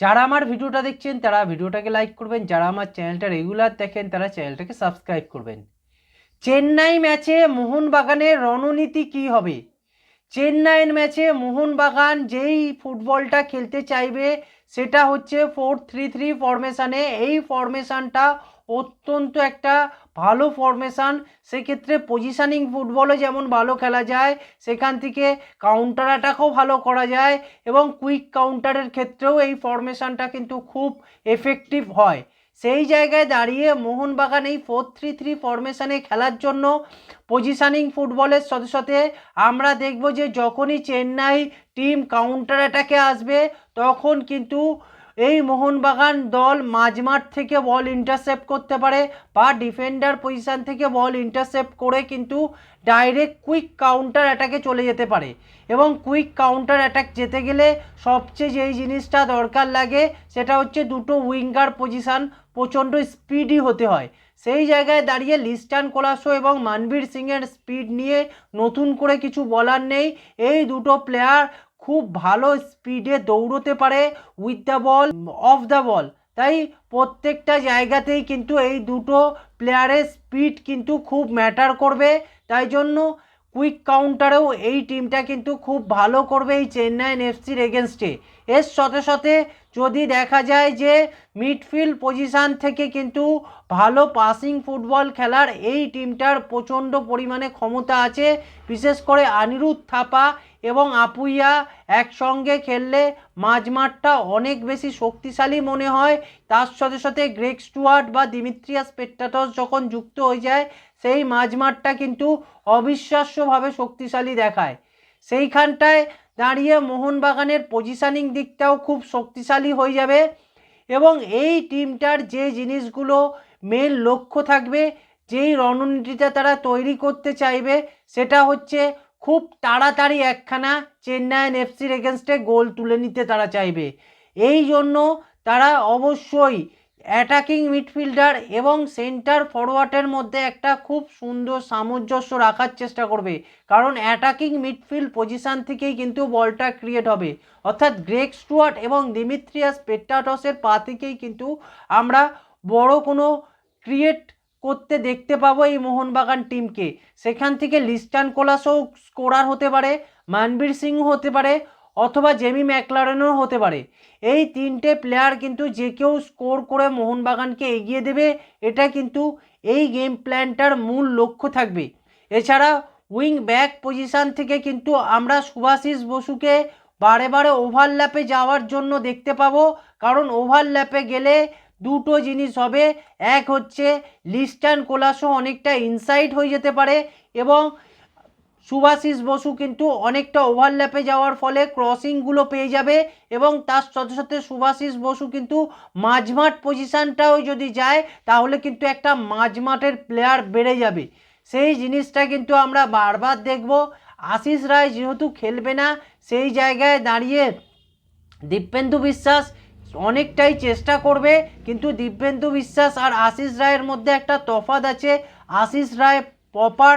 যারা আমার ভিডিওটা দেখছেন, তারা ভিডিওটাকে লাইক করবেন। যারা আমার চ্যানেলটা রেগুলার দেখেন, তারা চ্যানেলটাকে সাবস্ক্রাইব করবেন। চেন্নাই ম্যাচে মোহনবাগানের রণনীতি কি হবে? চেন্নাইয়ের ম্যাচে মোহনবাগান যেই ফুটবলটা খেলতে চাইবে, সেটা হচ্ছে ফোর থ্রি থ্রি ফরমেশানে এই ফরমেশানটা অত্যন্ত একটা ভালো ফরমেশান সেক্ষেত্রে পজিশানিং ফুটবলও যেমন ভালো খেলা যায়, সেখান থেকে কাউন্টার অ্যাটাকও ভালো করা যায় এবং কুইক কাউন্টারের ক্ষেত্রেও এই ফরমেশানটা কিন্তু খুব এফেক্টিভ হয়। সেই জায়গায় দাঁড়িয়ে মোহনবাগান এই ফোর থ্রি থ্রি ফরমেশানে খেলার জন্য পজিশানিং ফুটবলের সাথে সাথে আমরা দেখব যে যখনই চেন্নাই টিম কাউন্টার অ্যাটাকে আসবে, তখন কিন্তু এই মোহনবাগান দল মাঝমাঠ থেকে বল ইন্টারসেপ্ট করতে পারে বা ডিফেন্ডার পজিশান থেকে বল ইন্টারসেপ্ট করে কিন্তু ডাইরেক্ট কুইক কাউন্টার অ্যাটাকে চলে যেতে পারে। এবং কুইক কাউন্টার অ্যাটাক যেতে গেলে সবচেয়ে যেই জিনিসটা দরকার লাগে সেটা হচ্ছে দুটো উইঙ্গার পজিশান প্রচণ্ড স্পিডই হতে হয়। সেই জায়গায় দাঁড়িয়ে লিস্টান কোলাসো এবং মানবীর সিংয়ের স্পিড নিয়ে নতুন করে কিছু বলার নেই। এই দুটো প্লেয়ার খুব ভালো স্পিডে দৌড়তে পারে with the ball off the ball তাই প্রত্যেকটা জায়গাতেই কিন্তু এই দুটো প্লেয়ারের স্পিড কিন্তু খুব ম্যাটার করবে। তাই জন্য কুইক কাউন্টারেও এই টিমটা কিন্তু খুব ভালো করবে এই চেন্নাইন এফসির এগেনস্টে। এর সাথে সাথে যদি দেখা যায় যে মিডফিল্ড পজিশান থেকে কিন্তু ভালো পাসিং ফুটবল খেলার এই টিমটার প্রচণ্ড পরিমাণে ক্ষমতা আছে, বিশেষ করে অনিরুদ্ধ থাপা এবং আপুইয়া একসঙ্গে খেললে মাঝমাঠটা অনেক বেশি শক্তিশালী মনে হয়। তার সাথে সাথে গ্রেক স্টুয়ার্ট বা দিমিত্রিয়াস পেট্টাটস যখন যুক্ত হয়ে যায় সেই মাঝমাঠটা কিন্তু অবিশ্বাস্যভাবে শক্তিশালী দেখায়। সেইখানটায় দাঁড়িয়ে মোহনবাগানের পজিশানিং দিকটাও খুব শক্তিশালী হয়ে যাবে এবং এই টিমটার যে জিনিসগুলো মেন লক্ষ্য থাকবে, যেই রণনীতিটা তারা তৈরি করতে চাইবে, সেটা হচ্ছে খুব তাড়াতাড়ি একখানা চেন্নাইন এফসির এগেনস্টে গোল তুলে নিতে তারা চাইবে। এই জন্য তারা অবশ্যই অ্যাটাকিং মিডফিল্ডার এবং সেন্টার ফরওয়ার্ডের মধ্যে একটা খুব সুন্দর সামঞ্জস্য রাখার চেষ্টা করবে। কারণ অ্যাটাকিং মিডফিল্ড পজিশান থেকেই কিন্তু বলটা ক্রিয়েট হবে। অর্থাৎ গ্রেক স্টুয়ার্ট এবং দিমিত্রিয়াস পেট্টাটসের পা থেকেই কিন্তু আমরা বড় কোনো ক্রিয়েট করতে দেখতে পাবো এই মোহনবাগান টিমকে। সেখান থেকে লিস্টান কোলাসও স্কোরার হতে পারে, মানবীর সিং হতে পারে অথবা জেমি ম্যাকলারেনও হতে পারে। এই তিনটে প্লেয়ার কিন্তু যে কেউ স্কোর করে মোহনবাগানকে এগিয়ে দেবে, এটা কিন্তু এই গেম প্ল্যানটার মূল লক্ষ্য থাকবে। এছাড়া উইং ব্যাক পজিশান থেকে কিন্তু আমরা সুভাশিস বসুকে বারে বারে ওভারল্যাপে যাওয়ার জন্য দেখতে পাবো, কারণ ওভারল্যাপে গেলে দুটো জিনিস হবে। এক হচ্ছে লিস্টান কোলাসও অনেকটা ইনসাইড হয়ে যেতে পারে এবং সুভাশিস বসু কিন্তু অনেকটা ওভারল্যাপে যাওয়ার ফলে ক্রসিংগুলো পেয়ে যাবে এবং তার সাথে সাথে সুভাশিস বসু কিন্তু মাঝমাঠ পজিশানটাও যদি যায়, তাহলে কিন্তু একটা মাঝমাঠের প্লেয়ার বেড়ে যাবে। সেই জিনিসটা কিন্তু আমরা বারবার দেখব। আশিস রায় যেহেতু খেলবে না, সেই জায়গায় দাঁড়িয়ে দিব্যেন্দু বিশ্বাস অনেকটাই চেষ্টা করবে, কিন্তু দিব্যেন্দু বিশ্বাস আর আশিস রায়ের মধ্যে একটা তফাৎ আছে। আশিস রায় প্রপার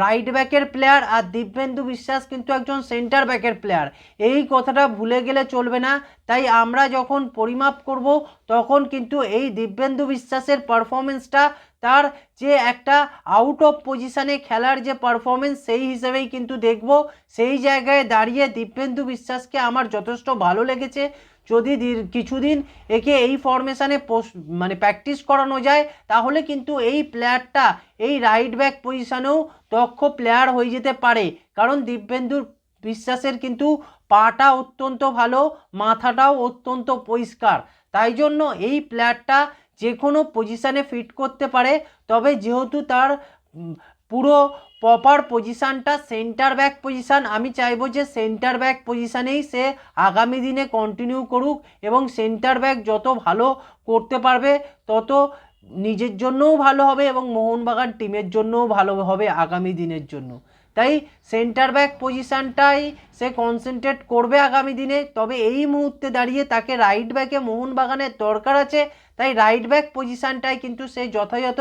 রাইট ব্যাকের প্লেয়ার আর দিব্যেন্দু বিশ্বাস কিন্তু একজন সেন্টার ব্যাকের প্লেয়ার এই কথাটা ভুলে গেলে চলবে না। তাই আমরা যখন পরিমাপ করব, তখন কিন্তু এই দিব্যেন্দু বিশ্বাসের পারফরমেন্সটা তার যে একটা আউট অফ পজিশানে খেলার যে পারফরমেন্স সেই হিসেবেই কিন্তু দেখব। সেই জায়গায় দাঁড়িয়ে দিব্যেন্দু বিশ্বাসকে আমার যথেষ্ট ভালো লেগেছে। যদি কিছুদিন একে এই ফরমেশানে মানে প্র্যাকটিস করানো যায়, তাহলে কিন্তু এই প্লেয়ারটা এই রাইট ব্যাক পজিশানেও দক্ষ প্লেয়ার হয়ে যেতে পারে। কারণ দিব্যেন্দুর বিশ্বাসের কিন্তু পাটা অত্যন্ত ভালো, মাথাটাও অত্যন্ত পরিষ্কার। তাই জন্য এই প্লেয়ারটা যে কোনো পজিশানে ফিট করতে পারে, তবে যেহেতু তার পুরো প্রপার পজিশানটা সেন্টার ব্যাক পজিশান আমি চাইব যে সেন্টার ব্যাক পজিশানেই সে আগামী দিনে কন্টিনিউ করুক এবং সেন্টার ব্যাক যত ভালো করতে পারবে, তত নিজের জন্যও ভালো হবে এবং মোহনবাগান টিমের জন্যও ভালো হবে আগামী দিনের জন্য। তাই সেন্টার ব্যাক পজিশানটাই সে কনসেন্ট্রেট করবে আগামী দিনে। তবে এই মুহূর্তে দাঁড়িয়ে তাকে রাইট ব্যাকে মোহনবাগানের দরকার আছে। তাই রাইট ব্যাক পজিশানটায় কিন্তু সে যথাযথ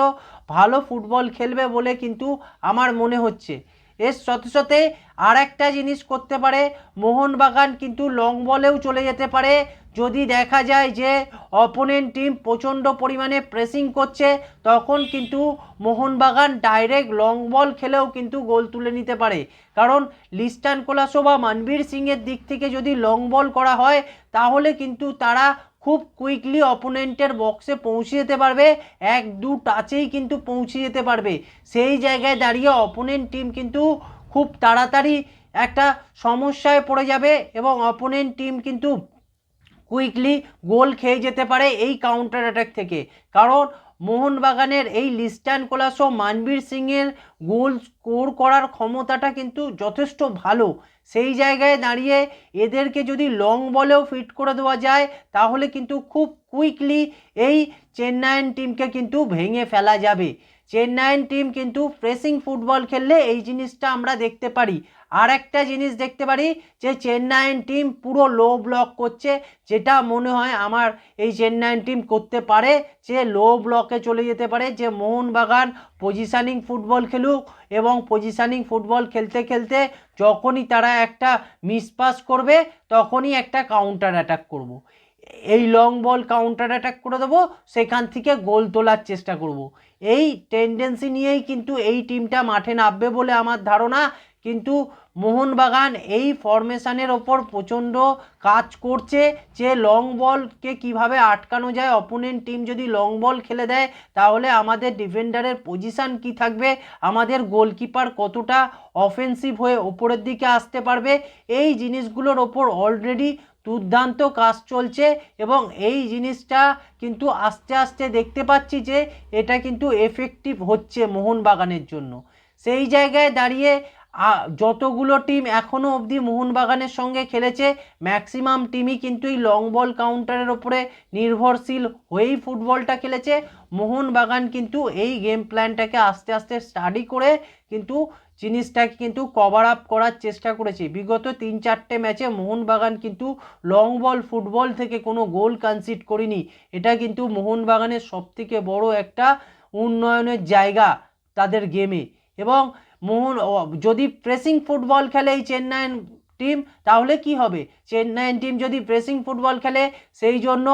ভালো ফুটবল খেলবে বলে কিন্তু আমার মনে হচ্ছে। এর সাথে সাথে আর একটা জিনিস করতে পারে। মোহনবাগান কিন্তু লং বলেও চলে যেতে পারে। যদি দেখা যায় যে অপোনেন্ট টিম প্রচণ্ড পরিমাণে প্রেসিং করছে, তখন কিন্তু মোহনবাগান ডাইরেক্ট লং বল খেলেও কিন্তু গোল তুলে নিতে পারে। কারণ লিস্টান কোলাসো বা মানবীর সিংয়ের দিক থেকে যদি লং বল করা হয়, তাহলে কিন্তু তারা খুব কুইকলি অপোনেন্টের বক্সে পৌঁছে যেতে পারবে। এক, দু টাচেই কিন্তু পৌঁছে যেতে পারবে। সেই জায়গায় দাঁড়িয়ে অপোনেন্ট টিম কিন্তু খুব তাড়াতাড়ি একটা সমস্যায় পড়ে যাবে এবং অপোনেন্ট টিম কিন্তু কুইকলি গোল খেয়ে যেতে পারে এই কাউন্টার অ্যাটাক থেকে। কারণ মোহনবাগানের এই লিস্টান কোলাসো মানবীর সিংয়ের গোল স্কোর করার ক্ষমতাটা কিন্তু যথেষ্ট ভালো। সেই জায়গায় দাঁড়িয়ে এদেরকে যদি লং বলেও ফিট করে দেওয়া যায়, তাহলে কিন্তু খুব কুইকলি এই চেন্নাইন টিমকে কিন্তু ভেঙে ফেলা যাবে। চেন্নাইন টিম কিন্তু প্রেসিং ফুটবল খেললে এই জিনিসটা আমরা দেখতে পারি। আর একটা জিনিস দেখতে পারি যে চেন্নাইন টিম পুরো লো ব্লক করছে, যেটা মনে হয় আমার এই চেন্নাইন টিম করতে পারে, যে লো ব্লকে চলে যেতে পারে, যে মোহনবাগান পজিশানিং ফুটবল খেলুক এবং পজিশানিং ফুটবল খেলতে খেলতে যখনই তারা একটা মিসপাস করবে, তখনই একটা কাউন্টার অ্যাটাক করব। এই লং বল কাউন্টার অ্যাটাক করে দেবো, সেখান থেকে গোল তোলার চেষ্টা করব। এই টেন্ডেন্সি নিয়েই কিন্তু এই টিমটা মাঠে নামবে বলে আমার ধারণা, কিন্তু মোহনবাগান এই ফরমেশনের ওপর প্রচণ্ড কাজ করছে যে লং বলকে কীভাবে আটকানো যায় অপোনেন্ট টিম যদি লং বল খেলে দেয়, তাহলে আমাদের ডিফেন্ডারের পজিশান কি থাকবে? আমাদের গোলকিপার কতটা অফেন্সিভ হয়ে ওপরের দিকে আসতে পারবে? এই জিনিসগুলোর ওপর অলরেডি দুর্দান্ত কাজ চলছে এবং এই জিনিসটা কিন্তু আস্তে আস্তে দেখতে পাচ্ছি যে এটা কিন্তু এফেক্টিভ হচ্ছে মোহনবাগানের জন্য। সেই জায়গায় দাঁড়িয়ে যতগুলো টিম এখনও অবধি মোহনবাগানের সঙ্গে খেলেছে ম্যাক্সিমাম টিমই কিন্তু এই লং বল কাউন্টারের ওপরে নির্ভরশীল হয়েই ফুটবলটা খেলেছে। মোহনবাগান কিন্তু এই গেম প্ল্যানটাকে আস্তে আস্তে স্টাডি করে কিন্তু জিনিসটাকে কিন্তু কভার আপ করার চেষ্টা করেছে। বিগত তিন চারটে ম্যাচে মোহনবাগান কিন্তু লং বল ফুটবল থেকে কোনো গোল কনসিড করিনি। এটা কিন্তু মোহনবাগানের সবথেকে বড় একটা উন্নয়নের জায়গা তাদের গেমে এবং মোহন যদি প্রেসিং ফুটবল খেলে এই চেন্নাই টিম তাহলে কি হবে? চেন্নাইন টিম যদি প্রেসিং ফুটবল খেলে, সেই জন্য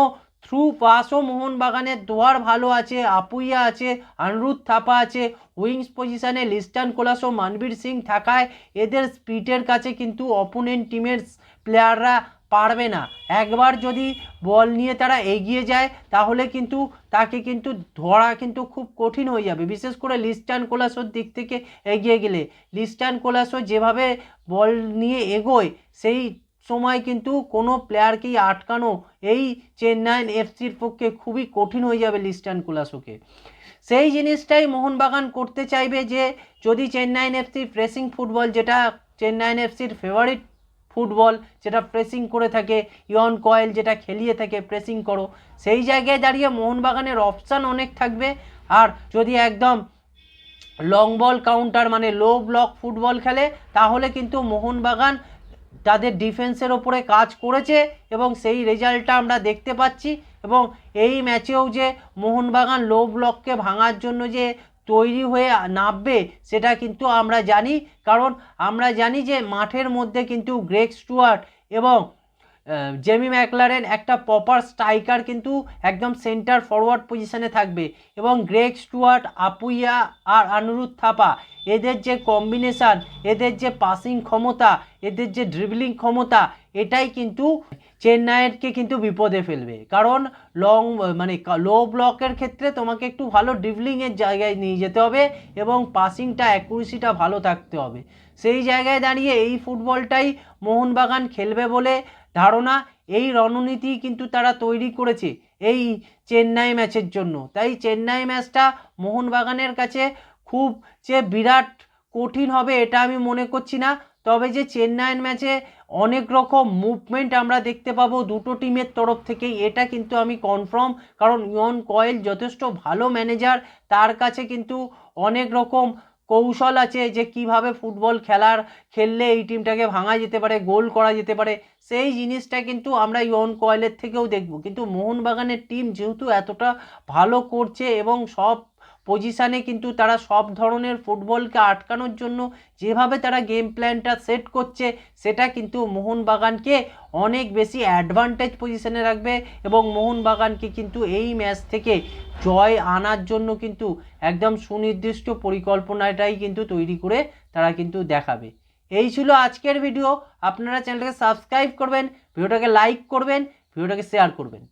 থ্রু পাসও মোহনবাগানের দোয়ার ভালো আছে, আপুইয়া আছে আনরুদ থাপা আছে। উইংস পজিশানে লিস্টান কোলাসো মানবীর সিং থাকায় এদের স্পিডের কাছে কিন্তু অপোনেন্ট টিমের প্লেয়াররা পারবে না। একবার যদি বল নিয়ে তারা এগিয়ে যায়, তাহলে কিন্তু তাকে কিন্তু ধরা কিন্তু খুব কঠিন হয়ে যাবে। বিশেষ করে লিস্টান কোলাসোর দিক থেকে এগিয়ে গেলে। লিস্টান কোলাসো যেভাবে বল নিয়ে এগোয়, সেই সময় কিন্তু কোনো প্লেয়ারকেই আটকানো এই চেন্নাইন এফসির পক্ষে খুবই কঠিন হয়ে যাবে লিস্টান কোলাসোকে। সেই জিনিসটাই মোহনবাগান করতে চাইবে যে, যদি চেন্নাইন এফসি প্রেসিং ফুটবল যেটা চেন্নাইন এফসির ফেভারিট ফুটবল যেটা প্রেসিং করে থাকে ইয়ন কয়েল যেটা খেলিয়ে থাকে প্রেসিং করো, সেই জায়গায় দাঁড়িয়ে মোহনবাগানের অপশান অনেক থাকবে। আর যদি একদম লং বল কাউন্টার মানে লো ব্লক ফুটবল খেলে, তাহলে কিন্তু মোহনবাগান তাদের ডিফেন্সের ওপরে কাজ করেছে এবং সেই রেজাল্টটা আমরা দেখতে পাচ্ছি এবং এই ম্যাচেও যে মোহনবাগান লো ব্লককে ভাঙার জন্য যে তৈরি হয়ে নামবে, সেটা কিন্তু আমরা জানি। কারণ আমরা জানি যে মাঠের মধ্যে কিন্তু গ্রেক স্টুয়ার্ট এবং জেমি ম্যাকলারেন একটা প্রপার স্ট্রাইকার কিন্তু একদম সেন্টার ফরওয়ার্ড পজিশানে থাকবে এবং গ্রেক স্টুয়ার্ট আপুইয়া আর আনুরুদ্ধ থাপা এদের যে কম্বিনেশান এদের যে পাসিং ক্ষমতা, এদের যে ড্রিবলিং ক্ষমতা, এটাই কিন্তু চেন্নাইয়েরকে কিন্তু বিপদে ফেলবে। কারণ লং মানে লো ব্লকের ক্ষেত্রে তোমাকে একটু ভালো ড্রিবলিংয়ের জায়গায় নিয়ে যেতে হবে এবং পাসিংটা অ্যাকুরেসিটা ভালো থাকতে হবে। সেই জায়গায় দাঁড়িয়ে এই ফুটবলটাই মোহনবাগান খেলবে বলে ধারণা, এই রণনীতি কিন্তু তারা তৈরি করেছে এই চেন্নাই ম্যাচের জন্য। তাই চেন্নাই ম্যাচটা মোহনবাগানের কাছে খুব যে বিরাট কঠিন হবে এটা আমি মনে করছি না। তবে যে চেন্নাইয়ের ম্যাচে অনেক রকম মুভমেন্ট আমরা দেখতে পাবো দুটো টিমের তরফ থেকেই এটা কিন্তু আমি কনফার্ম কারণ ইয়ন কয়েল যথেষ্ট ভালো ম্যানেজার তার কাছে কিন্তু অনেক রকম কৌশল আছে যে কীভাবে ফুটবল খেলার, খেললে এই টিমটাকে ভাঙা যেতে পারে, গোল করা যেতে পারে, সেই জিনিসটা কিন্তু আমরা ইয়ন কয়েলের থেকেও দেখব। কিন্তু মোহনবাগানের টিম যেহেতু এতটা ভালো করছে এবং সব পজিশানে কিন্তু তারা সব ধরনের ফুটবলকে আটকানোর জন্য যেভাবে তারা গেম প্ল্যানটা সেট করছে, সেটা কিন্তু মোহনবাগানকে অনেক বেশি অ্যাডভান্টেজ পজিশানে রাখবে এবং মোহনবাগানকে কিন্তু এই ম্যাচ থেকে জয় আনার জন্য কিন্তু একদম সুনির্দিষ্ট পরিকল্পনাটাই কিন্তু তৈরি করে তারা কিন্তু দেখাবে। এই ছিল আজকের ভিডিও আপনারা চ্যানেলটাকে সাবস্ক্রাইব করবেন ভিডিওটাকে লাইক করবেন ভিডিওটাকে শেয়ার করবেন।